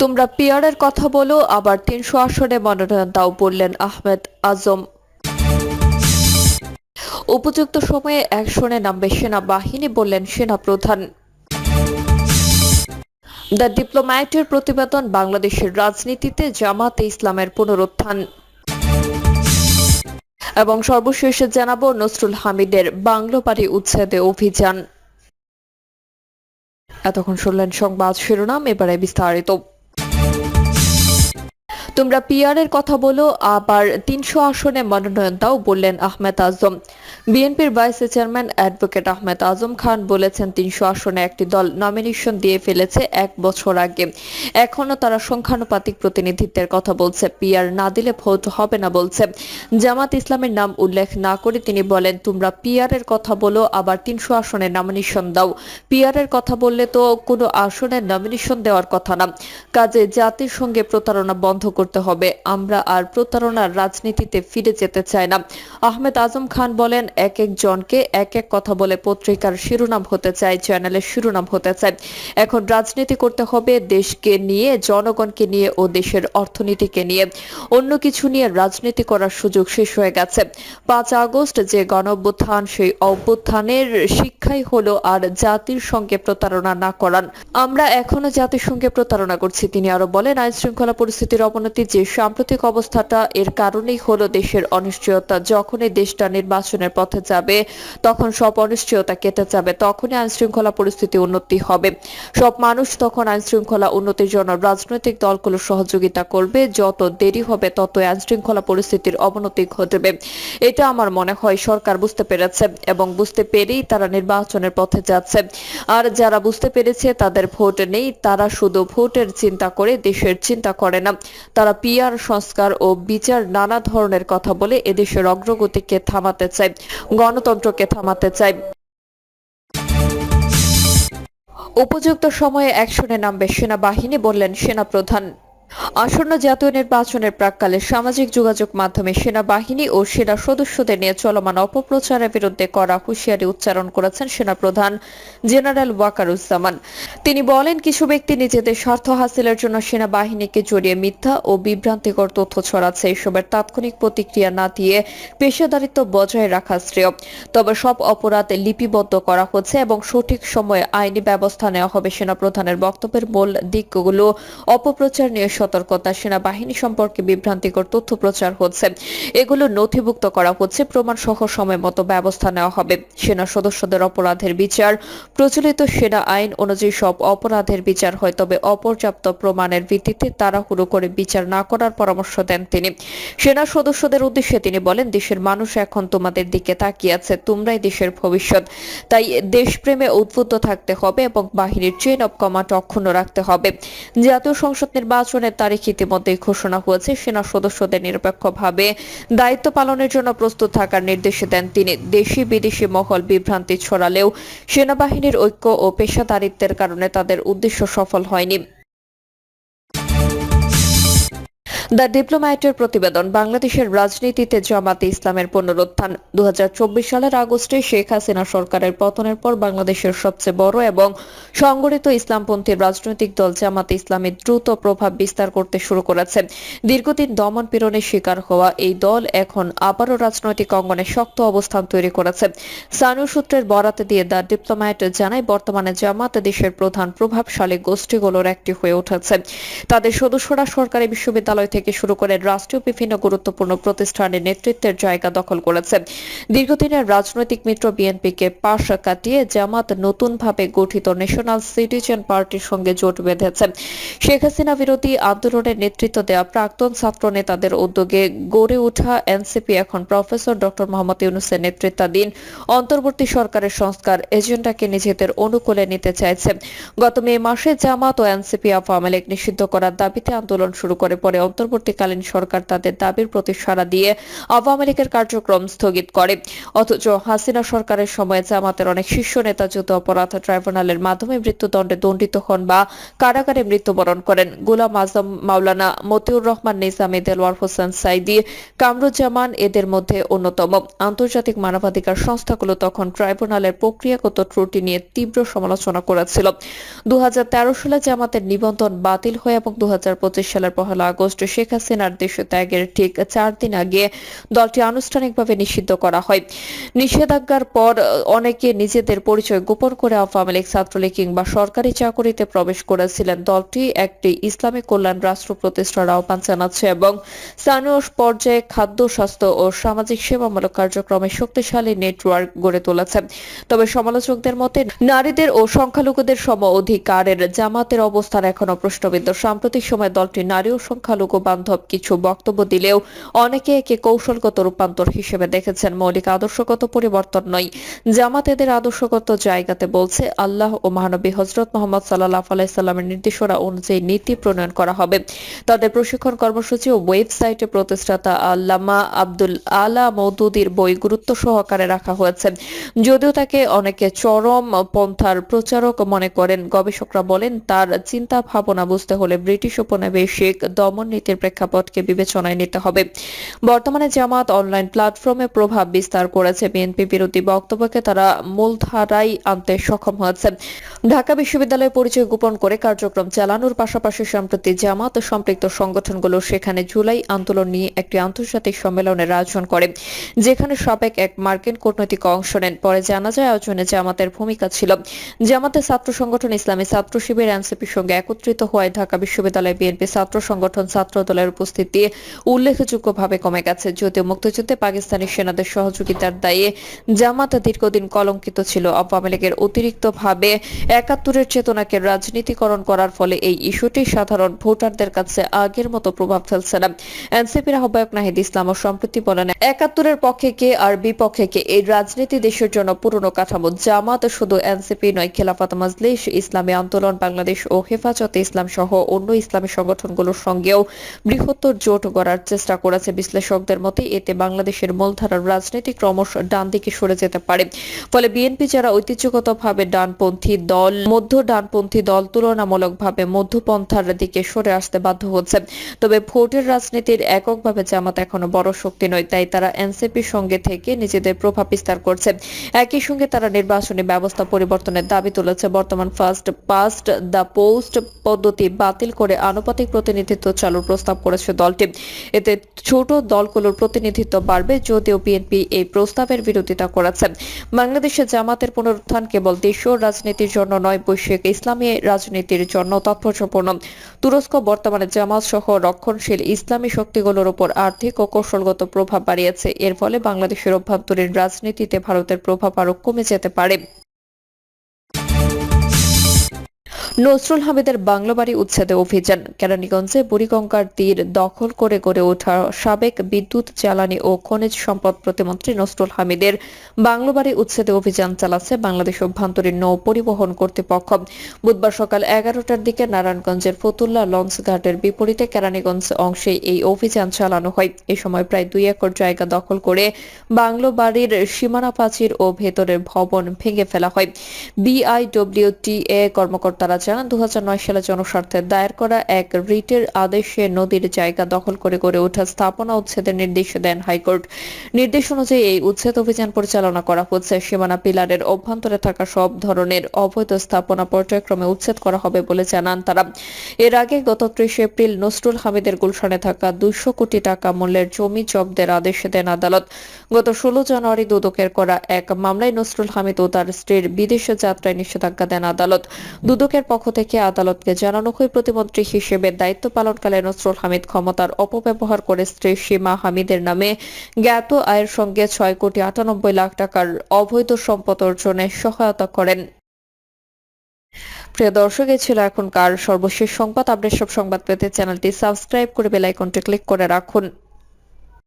তোমরা পিয়ারের কথা বলো, আবার তিনশো আসনে মনোনয়ন দাও বললেন আহমেদ আজম। উপযুক্ত সময়ে অ্যাকশনে নামবে সেনাবাহিনী বললেন সেনাপ্রধান। দ্য ডিপ্লোম্যাটের প্রতিবেদন, বাংলাদেশের রাজনীতিতে জামাতে ইসলামের পুনরুত্থান। এবং সর্বশেষে জানাব নসরুল হামিদের বাংলো বাড়ি উচ্ছেদে অভিযান। এতক্ষণ শুনলেন সংবাদ শিরোনাম, এবারে বিস্তারিত। তোমরা পিয়ারের কথা বলো, আবার তিনশো আসনে মনোনয়ন দাও বললেন আহমেদ আজম। বিএনপির vice chairman advocate Ahmed Azam Khan বলেছেন, তিনশো আসনে একটি দল নমিনেশন দিয়ে ফেলেছে এক বছর আগে। এখনও তারা সংখ্যানুপাতিক প্রতিনিধিত্বের কথা বলছে। পিয়ার না দিলে ভোট হবে না বলছে। জামাত ইসলামের নাম উল্লেখ না করে তিনি বলেন, তোমরা পিয়ারের কথা বলো, আবার তিনশো আসনে নমিনেশন দাও। পিয়ারের কথা বললে তো কোনো আসনে নমিনেশন দেওয়ার কথা না। কাজে জাতির সঙ্গে প্রতারণা বন্ধ করতে হবে। আমরা আর প্রতারণার রাজনীতিতে ফিরে যেতে চাই না। আহমেদ আজম খান বলেন, এক এক জনকে এক এক কথা বলে পত্রিকার শিরোনাম হতে চায়, চ্যানেলের শিরোনাম হতে চায়। এখন রাজনীতি করতে হবে দেশকে নিয়ে, জনগণকে নিয়ে ও দেশের অর্থনীতিকে নিয়ে। অন্য কিছু নিয়ে রাজনীতি করার সুযোগ শেষ হয়ে গেছে। পাঁচ আগস্ট যে গণ অভ্যুত্থান সেই অভ্যুত্থানের শিক্ষাই হলো আর জাতির সঙ্গে প্রতারণা না করান আমরা এখনও জাতির সঙ্গে প্রতারণা করছি, তিনি আরও বলেন। আইন শৃঙ্খলা পরিস্থিতির অবনতি যে সাম্প্রতিক অবস্থাটা, এর কারণেই হলো দেশের অনিশ্চয়তা। যখনই দেশটা নির্বাচনের পথে যাবে, তখন সব অনিশ্চয়তা কেটে যাবে, তখনই আইন শৃঙ্খলা পরিস্থিতি উন্নতি হবে। সব মানুষ তখন আইন শৃঙ্খলা উন্নতির জন্য রাজনৈতিক দলগুলো সহযোগিতা করবে। যত দেরি হবে, তত আইন শৃঙ্খলা পরিস্থিতির অবনতি ঘটবে। এটা আমার মনে হয় সরকার বুঝতে পেরেছে এবং বুঝতে পেরেই তারা নির্বাচনের পথে যাচ্ছে। আর যারা বুঝতে পেরেছে তাদের ভোট নেই, তারা শুধু ভোটের চিন্তা করে দেশের চিন্তা করে না। তারা পিয়ার সংস্কার ও বিচার নানা ধরনের কথা বলে এদেশের অগ্রগতিকে থামাতে চায়, গণতন্ত্রকে থামাতে চায়। উপযুক্ত সময়ে অ্যাকশনে নামবে সেনাবাহিনী, বললেন সেনাপ্রধান। আসন্ন জাতীয় নির্বাচনের প্রাককালে সামাজিক যোগাযোগ মাধ্যমে সেনাবাহিনী ও সেনা সদস্যদের নিয়ে চলমান অপপ্রচারের বিরুদ্ধে করা হুঁশিয়ারি উচ্চারণ করেছেন সেনাপ্রধান জেনারেল ওয়াকারুজ্জামান। তিনি বলেন, কিছু ব্যক্তি নিজেদের স্বার্থ হাসিলের জন্য সেনাবাহিনীকে জড়িয়ে মিথ্যা ও বিভ্রান্তিকর তথ্য ছড়াচ্ছে। এসবের তাৎক্ষণিক প্রতিক্রিয়া না দিয়ে পেশাদারিত্ব বজায় রাখা শ্রেয়। তবে সব অপরাধ লিপিবদ্ধ করা হচ্ছে এবং সঠিক সময়ে আইনি ব্যবস্থা নেওয়া হবে সেনাপ্রধানের বক্তব্যের মূল দিকগুলো। অপপ্রচার নিয়ে সতর্কতা, সেনাবাহিনী সম্পর্কে বিভ্রান্তিকর তথ্য প্রচার হচ্ছে। এগুলো নথিভুক্ত করা হচ্ছে প্রমাণ সহ সময় মতো ব্যবস্থা নেওয়া হবে। সেনা সদস্যদের অপরাধের বিচার, প্রচলিত সেনা আইন অনুযায়ী সব অপরাধের বিচার হয়, তবে অপর্যাপ্ত প্রমাণের ভিত্তিতে তাড়াহুড়ো করে বিচার না করার পরামর্শ দেন তিনি। সেনা সদস্যদের উদ্দেশ্যে তিনি বলেন, দেশের মানুষ এখন তোমাদের দিকে তাকিয়ে আছে, তোমরাই দেশের ভবিষ্যৎ। তাই দেশপ্রেমে উদ্বুদ্ধ থাকতে হবে এবং বাহিনীর চেইন অব কমান্ড অক্ষুণ্ণ রাখতে হবে। জাতীয় সংসদ নির্বাচনের তারিখ ইতিমধ্যেই ঘোষণা হয়েছে। সেনা সদস্যদের নিরপেক্ষভাবে দায়িত্ব পালনের জন্য প্রস্তুত থাকার নির্দেশ দেন তিনি। দেশি বিদেশি মহল বিভ্রান্তি ছড়ালেও সেনাবাহিনীর ঐক্য ও পেশাদারিত্বের কারণে তাদের উদ্দেশ্য সফল হয়নি। দ্য ডিপ্লোম্যাটের প্রতিবেদন, বাংলাদেশের রাজনীতিতে জামাতে ইসলামের পুনরুত্থান। দু সালের আগস্টে শেখ হাসিনা সরকারের পতনের পর বাংলাদেশের সবচেয়ে বড় এবং সংগঠিত ইসলামপন্থী রাজনৈতিক দল জামাতে ইসলামী দ্রুত প্রভাব বিস্তার করতে শুরু করেছে। দীর্ঘদিন দমন পীড়নের শিকার হওয়া এই দল এখন আবারও রাজনৈতিক অঙ্গনে শক্ত অবস্থান তৈরি করেছে। স্থানীয় সূত্রের বরাতে দিয়ে দ্য ডিপ্লোম্যাট জানায়, বর্তমানে জামাত দেশের প্রধান প্রভাবশালী গোষ্ঠীগুলোর একটি হয়ে উঠেছে। তাদের সদস্যরা সরকারি বিশ্ববিদ্যালয় থেকে শুরু করে রাষ্ট্রীয় বিভিন্ন গুরুত্বপূর্ণ প্রতিষ্ঠানের নেতৃত্বের জায়গা দখল করেছে। দীর্ঘদিনের রাজনৈতিক মিত্র বিএনপিকে পাশ কাটিয়ে জামাত নতুনভাবে গঠিত ন্যাশনাল সিটিজেন পার্টির সঙ্গে জোট বেঁধেছে। শেখ হাসিনা বিরোধী আন্দোলনের নেতৃত্ব দেওয়া প্রাক্তন ছাত্র নেতাদের উদ্যোগে গড়ে ওঠা এনসিপি এখন প্রফেসর ডক্টর মোহাম্মদ ইউনুসের নেতৃত্বাধীন অন্তর্বর্তী সরকারের সংস্কার এজেন্ডাকে নিজেদের অনুকূলে নিতে চাইছে। গত মে মাসে জামাত ও এনসিপি আওয়ামী লীগ নিষিদ্ধ করার দাবিতে আন্দোলন শুরু করে, পরে অন্তর্বর্তী অন্তর্বর্তীকালীন সরকার তাদের দাবির প্রতি সাড়া দিয়ে আওয়ামী লীগের কার্যক্রম স্থগিত করে। অথচ হাসিনা সরকারের সময়ে জামাতের অনেক শীর্ষ নেতা যুদ্ধ অপরাধ ট্রাইব্যুনালের মাধ্যমে মৃত্যুদণ্ডে দণ্ডিত হন বা কারাগারে মৃত্যুবরণ করেন। গোলাম আজম, মাওলানা মতিউর রহমান, নিজামী দেলওয়ার হোসেন সাইদি, কামরুজ্জামান এদের মধ্যে অন্যতম। আন্তর্জাতিক মানবাধিকার সংস্থাগুলো তখন ট্রাইব্যুনালের প্রক্রিয়াগত ত্রুটি নিয়ে তীব্র সমালোচনা করেছিল। দু হাজার তেরো সালে জামাতের নিবন্ধন বাতিল হয় এবং দু হাজার পঁচিশ সালের পহেলা আগস্ট শেখ হাসিনার দেশ ত্যাগের ঠিক চার দিন আগে দলটি আনুষ্ঠানিকভাবে নিষিদ্ধ করা হয়। নিষেধাজ্ঞার পর অনেকে নিজেদের পরিচয় গোপন করে আওয়ামী লীগ, ছাত্রলীগ কিংবা সরকারি চাকুরিতে প্রবেশ করেছিলেন। দলটি একটি ইসলামিক কল্যাণ রাষ্ট্র প্রতিষ্ঠার আহ্বান জানাচ্ছে এবং স্থানীয় পর্যায়ে খাদ্য, স্বাস্থ্য ও সামাজিক সেবামূলক কার্যক্রমে শক্তিশালী নেটওয়ার্ক গড়ে তুলেছে। তবে সমালোচকদের মতে, নারীদের ও সংখ্যালঘুদের সম অধিকারের জামাতের অবস্থান এখনও প্রশ্নবিদ্ধ। সাম্প্রতিক সময়ে দলটি নারী ও সংখ্যালঘু বান্ধব কিছু বক্তব্য দিলেও অনেকে একে কৌশলগত রূপান্তর হিসেবে দেখেছেন, মৌলিক আদর্শগত পরিবর্তন নয়। জামাত এদের আদর্শগত জায়গাতে বলছে, আল্লাহ ও মহানবী হজরত মোহাম্মদ সাল্লাহ আলাইসাল্লামের নির্দেশনা অনুযায়ী নীতি প্রণয়ন করা হবে। তাদের প্রশিক্ষণ কর্মসূচি ও ওয়েবসাইটে প্রতিষ্ঠাতা আল্লামা আব্দুল আলা মৌদুদির বই গুরুত্ব সহকারে রাখা হয়েছে। যদিও তাকে অনেকে চরম পন্থার প্রচারক মনে করেন, গবেষকরা বলেন, তার চিন্তা ভাবনা বুঝতে হলে ব্রিটিশ উপনিবেশিক দমন নীতির প্রেক্ষাপটকে বিবেচনায় নিতে হবে। বর্তমানে জামাত অনলাইন প্ল্যাটফর্মে প্রভাব বিস্তার করেছে। বিএনপি বিরোধী বক্তব্যকে তারা মূলধারায় আনতে সক্ষম হয়েছে। ঢাকা বিশ্ববিদ্যালয়ে পরিচয় গোপন করে কার্যক্রম চালানোর পাশাপাশি সম্প্রতি জামাত ও সম্পৃক্ত সংগঠনগুলো সেখানে জুলাই আন্দোলন নিয়ে একটি আন্তর্জাতিক সম্মেলনের আয়োজন করে, যেখানে সাবেক এক মার্কিন কূটনৈতিক অংশ নেন। পরে জানা যায়, আয়োজনে জামাতের ভূমিকা ছিল। জামাতের ছাত্র সংগঠন ইসলামী ছাত্র শিবির এনসিপির সঙ্গে একত্রিত হওয়ায় ঢাকা বিশ্ববিদ্যালয় বিএনপি ছাত্র সংগঠন ছাত্র দলের উপস্থিতি উল্লেখযোগ্যভাবে কমে গেছে। যদিও মুক্তিযুদ্ধে পাকিস্তানি সেনাদের সহযোগিতার দায়ে জামাত দীর্ঘদিন কলঙ্কিত ছিল, আওয়ামী লীগের অতিরিক্তভাবে একাত্তরের চেতনাকে রাজনীতিকরণ করার ফলে এই ইস্যুটি সাধারণ ভোটারদের কাছে আগের মতো প্রভাব ফেলছে না। এনসিপির আহ্বায়ক নাহিদ ইসলাম সম্প্রতি বলেন, একাত্তরের পক্ষে কে আর বিপক্ষে কে এই রাজনীতি দেশের জন্য পুরনো কাঠামো। জামাত শুধু এনসিপি নয়, খেলাফত মাজলিস, ইসলামী আন্দোলন, বাংলাদেশ ও হেফাজতে ইসলাম সহ অন্য ইসলামী সংগঠনগুলোর সঙ্গেও বৃহত্তর জোট গড়ার চেষ্টা করেছে বিশ্লেষকদের মতে, এতে বাংলাদেশের মূলধারার রাজনীতি ক্রমশ ডান দিকে সরে যেতে পারে। ফলে বিএনপি যারা ঐতিহ্যগতভাবে ডানপন্থী দল, মধ্য ডানপন্থী দল তুলনামূলকভাবে মধ্যপন্থার দিকে সরে আসতে বাধ্য হচ্ছে। তবে ভোটের রাজনীতির এককভাবে জামাত এখনও বড় শক্তি নয়, তাই তারা এনসিপির সঙ্গে থেকে নিজেদের প্রভাব বিস্তার করছে। একই সঙ্গে তারা নির্বাচনী ব্যবস্থা পরিবর্তনের দাবি তুলেছে। বর্তমান ফার্স্ট পাস্ট দ্য পোস্ট পদ্ধতি বাতিল করে আনুপাতিক প্রতিনিধিত্ব চালুর প্রস্তাব করেছে দলটি। এতে ছোট দলগুলোর প্রতিনিধিত্ব বাড়বে যদিও বিএনপি এই প্রস্তাবের বিরোধিতা করেছে। বাংলাদেশে জামাতের পুনরুত্থান কেবল দেশীয় রাজনীতির জন্য নয়, বৈশ্বিক ইসলামী রাজনীতির জন্য তাৎপর্যপূর্ণ। তুরস্ক বর্তমানে জামাত সহ রক্ষণশীল ইসলামী শক্তিগুলোর উপর আর্থিক ও কৌশলগত প্রভাব বাড়িয়েছে। এর ফলে বাংলাদেশের অভ্যন্তরীণ রাজনীতিতে ভারতের প্রভাব আরও কমে যেতে পারে। নজরুল হামিদের বাংলা বাড়ি উচ্ছেদে অভিযান। কেরানীগঞ্জে বুড়িগঙ্গার তীর দখল করে গড়ে ওঠা সাবেক বিদ্যুৎ, জ্বালানি ও খনিজ সম্পদ প্রতিমন্ত্রী নজরুল হামিদের বাংলা বাড়ি উচ্ছেদে অভিযান চালাচ্ছে বাংলাদেশ অভ্যন্তরীণ নৌ পরিবহন কর্তৃপক্ষ। বুধবার সকাল এগারোটার দিকে নারায়ণগঞ্জের ফতুল্লা লঞ্চ ঘাটের বিপরীতে কেরানীগঞ্জ অংশে এই অভিযান চালানো হয়। এ সময় প্রায় দুই একর জায়গা দখল করে বাংলো বাড়ির সীমানা প্রাচীর ও ভেতরের ভবন ভেঙে ফেলা হয়। বিআইডব্লিউটিএ কর্মকর্তারা জানান দু হাজার নয় সালে জনস্বার্থে দায়ের করা এক রিটের আদেশে নদীর জায়গা দখল করে গড়ে ওঠা স্থাপনা উচ্ছেদের নির্দেশ দেন হাইকোর্ট। নির্দেশ অনুযায়ী এই উচ্ছেদ অভিযান পরিচালনা করা হচ্ছে। সীমানা পিলারের অভ্যন্তরে থাকা সব ধরনের অবৈধ স্থাপনা পর্যায়ক্রমে উচ্ছেদ করা হবে বলে জানান তারা। এর আগে গত ত্রিশ এপ্রিল নসরুল হামিদের গুলশানে থাকা দুইশো কোটি টাকা মূল্যের জমি জব্দের আদেশ দেন আদালত। গত ষোলো জানুয়ারি দুদকের করা এক মামলায় নসরুল হামিদ ও তার স্ত্রীর বিদেশে যাত্রায় নিষেধাজ্ঞা দেন আদালত। দুদকের পক্ষ থেকে আদালতকে জানানো হয়, প্রতিমন্ত্রী হিসেবে দায়িত্ব পালনকালে নসরুল হামিদ ক্ষমতার অপব্যবহার করে স্ত্রী সীমা হামিদের নামে জ্ঞাত আয়ের সঙ্গে ছয় কোটি আটানব্বই লাখ টাকার অবৈধ সম্পদ অর্জনে সহায়তা করেন। প্রিয় দর্শক এই ছিল এখনকার সর্বশেষ সংবাদ। আপডেট সব সংবাদ পেতে চ্যানেলটি সাবস্ক্রাইব করে বেল আইকনটি ক্লিক করে রাখুন।